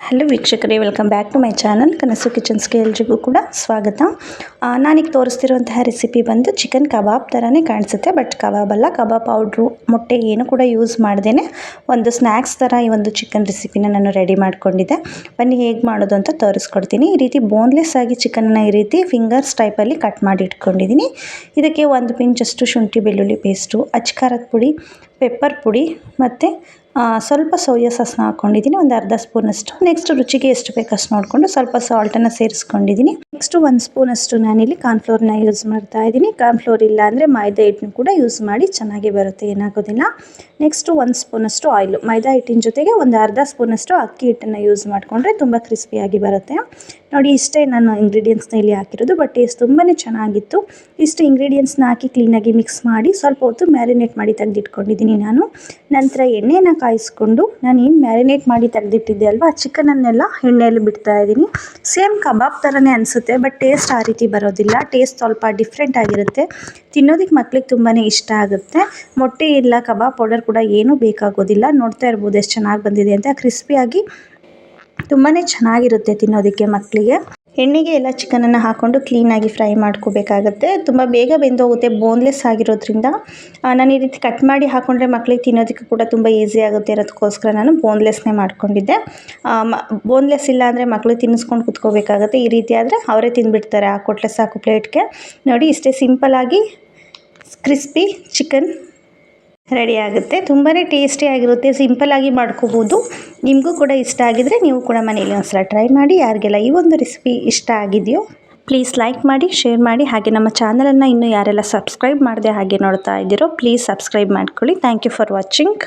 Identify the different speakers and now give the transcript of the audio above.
Speaker 1: Hello ವೀಕ್ಷಕರೇ welcome back to my channel Kanasu ಕಿಚನ್ಸ್ಗೆ ಎಲ್ರಿಗೂ ಕೂಡ ಸ್ವಾಗತ. ನಾನೀಗ ತೋರಿಸ್ತಿರುವಂತಹ ರೆಸಿಪಿ ಬಂದು ಚಿಕನ್ ಕಬಾಬ್ ಥರನೇ ಕಾಣಿಸುತ್ತೆ ಬಟ್ ಕಬಾಬ್ ಅಲ್ಲ ಕಬಾಬ್ ಪೌಡ್ರು ಮೊಟ್ಟೆ ಏನು ಕೂಡ ಯೂಸ್ ಮಾಡ್ದೇ ಒಂದು ಸ್ನ್ಯಾಕ್ಸ್ ಥರ ಈ ಒಂದು ಚಿಕನ್ ರೆಸಿಪಿನ ನಾನು ರೆಡಿ ಮಾಡ್ಕೊಂಡಿದ್ದೆ. ಬನ್ನಿ ಹೇಗೆ ಮಾಡೋದು ಅಂತ ತೋರಿಸ್ಕೊಡ್ತೀನಿ. ಈ ರೀತಿ ಬೋನ್ಲೆಸ್ ಆಗಿ ಚಿಕನ್ನ ಈ ರೀತಿ ಫಿಂಗರ್ಸ್ ಟೈಪಲ್ಲಿ ಕಟ್ ಮಾಡಿ ಇಟ್ಕೊಂಡಿದ್ದೀನಿ. ಇದಕ್ಕೆ ಒಂದು ಪಿಂಚಷ್ಟು ಶುಂಠಿ ಬೆಳ್ಳುಳ್ಳಿ ಪೇಸ್ಟು ಅಚ್ಕಾರದ ಪುಡಿ ಪೆಪ್ಪರ್ ಪುಡಿ ಮತ್ತು ಸ್ವಲ್ಪ ಸೋಯಾ ಸಾಸ್ನ ಹಾಕ್ಕೊಂಡಿದ್ದೀನಿ ಒಂದು ಅರ್ಧ ಸ್ಪೂನಷ್ಟು. ನೆಕ್ಸ್ಟ್ ರುಚಿಗೆ ಎಷ್ಟು ಬೇಕಷ್ಟು ನೋಡಿಕೊಂಡು ಸ್ವಲ್ಪ ಸಾಲ್ಟನ್ನು ಸೇರಿಸ್ಕೊಂಡಿದ್ದೀನಿ. ನೆಕ್ಸ್ಟು ಒಂದು ಸ್ಪೂನಷ್ಟು ನಾನಿಲ್ಲಿ ಕಾರ್ನ್ಫ್ಲೋರ್ನ ಯೂಸ್ ಮಾಡ್ತಾ ಇದ್ದೀನಿ. ಕಾರ್ನ್ಫ್ಲೋರ್ ಇಲ್ಲ ಅಂದರೆ ಮೈದಾ ಹಿಟ್ಟನ್ನು ಕೂಡ ಯೂಸ್ ಮಾಡಿ ಚೆನ್ನಾಗಿ ಬರುತ್ತೆ, ಏನಾಗೋದಿಲ್ಲ. ನೆಕ್ಸ್ಟು ಒಂದು ಸ್ಪೂನಷ್ಟು ಆಯಿಲು ಮೈದಾ ಹಿಟ್ಟಿನ ಜೊತೆಗೆ ಒಂದು ಅರ್ಧ ಸ್ಪೂನಷ್ಟು ಅಕ್ಕಿ ಹಿಟ್ಟನ್ನು ಯೂಸ್ ಮಾಡಿಕೊಂಡ್ರೆ ತುಂಬ ಕ್ರಿಸ್ಪಿಯಾಗಿ ಬರುತ್ತೆ. ನೋಡಿ, ಇಷ್ಟೇ ನಾನು ಇಂಗ್ರೀಡಿಯೆಂಟ್ಸ್ನ ಇಲ್ಲಿ ಹಾಕಿರೋದು ಬಟ್ ಟೇಸ್ಟ್ ತುಂಬಾ ಚೆನ್ನಾಗಿತ್ತು. ಇಷ್ಟು ಇಂಗ್ರೀಡಿಯೆಂಟ್ಸ್ನ ಹಾಕಿ ಕ್ಲೀನಾಗಿ ಮಿಕ್ಸ್ ಮಾಡಿ, ಸ್ವಲ್ಪ ಹೊತ್ತು ಮ್ಯಾರಿನೇಟ್ ಮಾಡಿ ತೆಗೆದಿಟ್ಕೊಂಡಿದ್ದೀನಿ ನಾನು. ನಂತರ ಎಣ್ಣೆನ ಕಾಯಿಸ್ಕೊಂಡು, ನಾನು ಏನು ಮ್ಯಾರಿನೇಟ್ ಮಾಡಿ ತೆಗೆದಿಟ್ಟಿದ್ದೆ ಅಲ್ವಾ, ಚಿಕನನ್ನೆಲ್ಲ ಎಣ್ಣೆಯಲ್ಲಿ ಬಿಡ್ತಾ ಇದ್ದೀನಿ. ಸೇಮ್ ಕಬಾಬ್ ಥರನೇ ಅನಿಸುತ್ತೆ ಬಟ್ ಟೇಸ್ಟ್ ಆ ರೀತಿ ಬರೋದಿಲ್ಲ. ಟೇಸ್ಟ್ ಸ್ವಲ್ಪ ಡಿಫ್ರೆಂಟ್ ಆಗಿರುತ್ತೆ. ತಿನ್ನೋದಕ್ಕೆ ಮಕ್ಳಿಗೆ ತುಂಬಾ ಇಷ್ಟ ಆಗುತ್ತೆ. ಮೊಟ್ಟೆ ಇಲ್ಲ, ಕಬಾಬ್ ಪೌಡರ್ ಕೂಡ ಏನೂ ಬೇಕಾಗೋದಿಲ್ಲ. ನೋಡ್ತಾ ಇರ್ಬೋದು, ಎಷ್ಟು ಚೆನ್ನಾಗಿ ಬಂದಿದೆ ಅಂತ. ಕ್ರಿಸ್ಪಿಯಾಗಿ ತುಂಬಾ ಚೆನ್ನಾಗಿರುತ್ತೆ ತಿನ್ನೋದಕ್ಕೆ ಮಕ್ಕಳಿಗೆ. ಎಣ್ಣೆಗೆ ಎಲ್ಲ ಚಿಕನನ್ನು ಹಾಕ್ಕೊಂಡು ಕ್ಲೀನಾಗಿ ಫ್ರೈ ಮಾಡ್ಕೋಬೇಕಾಗತ್ತೆ. ತುಂಬ ಬೇಗ ಬೆಂದೋಗುತ್ತೆ ಬೋನ್ಲೆಸ್ ಆಗಿರೋದ್ರಿಂದ. ನಾನು ಈ ರೀತಿ ಕಟ್ ಮಾಡಿ ಹಾಕ್ಕೊಂಡ್ರೆ ಮಕ್ಕಳಿಗೆ ತಿನ್ನೋದಕ್ಕೆ ಕೂಡ ತುಂಬ ಈಸಿ ಆಗುತ್ತೆ ಇರೋದಕ್ಕೋಸ್ಕರ ನಾನು ಬೋನ್ಲೆಸ್ನೇ ಮಾಡ್ಕೊಂಡಿದ್ದೆ. ಬೋನ್ಲೆಸ್ ಇಲ್ಲ ಅಂದರೆ ಮಕ್ಕಳು ತಿನ್ನಿಸ್ಕೊಂಡು ಕುತ್ಕೋಬೇಕಾಗತ್ತೆ. ಈ ರೀತಿ ಆದರೆ ಅವರೇ ತಿಂದುಬಿಡ್ತಾರೆ ಆ ಕೊಟ್ಲೆ ಸಾಕು ಪ್ಲೇಟ್ಗೆ ನೋಡಿ, ಇಷ್ಟೇ ಸಿಂಪಲಾಗಿ ಕ್ರಿಸ್ಪಿ ಚಿಕನ್ ರೆಡಿ ಆಗುತ್ತೆ. ತುಂಬಾ ಟೇಸ್ಟಿಯಾಗಿರುತ್ತೆ ಸಿಂಪಲ್ಲಾಗಿ ಮಾಡ್ಕೋಬೋದು. ನಿಮಗೂ ಕೂಡ ಇಷ್ಟ ಆಗಿದರೆ ನೀವು ಕೂಡ ಮನೇಲಿ ಒಂದ್ಸಲ ಟ್ರೈ ಮಾಡಿ, ಯಾರಿಗೆಲ್ಲ ಈ ಒಂದು ರೆಸಿಪಿ ಇಷ್ಟ ಆಗಿದೆಯೋ ಪ್ಲೀಸ್ ಲೈಕ್ ಮಾಡಿ ಶೇರ್ ಮಾಡಿ. ಹಾಗೆ ನಮ್ಮ ಚಾನಲನ್ನು ಇನ್ನೂ ಯಾರೆಲ್ಲ ಸಬ್ಸ್ಕ್ರೈಬ್ ಮಾಡದೆ ಹಾಗೆ ನೋಡ್ತಾ ಇದ್ದೀರೋ ಪ್ಲೀಸ್ ಸಬ್ಸ್ಕ್ರೈಬ್ ಮಾಡ್ಕೊಳ್ಳಿ. Thank you for watching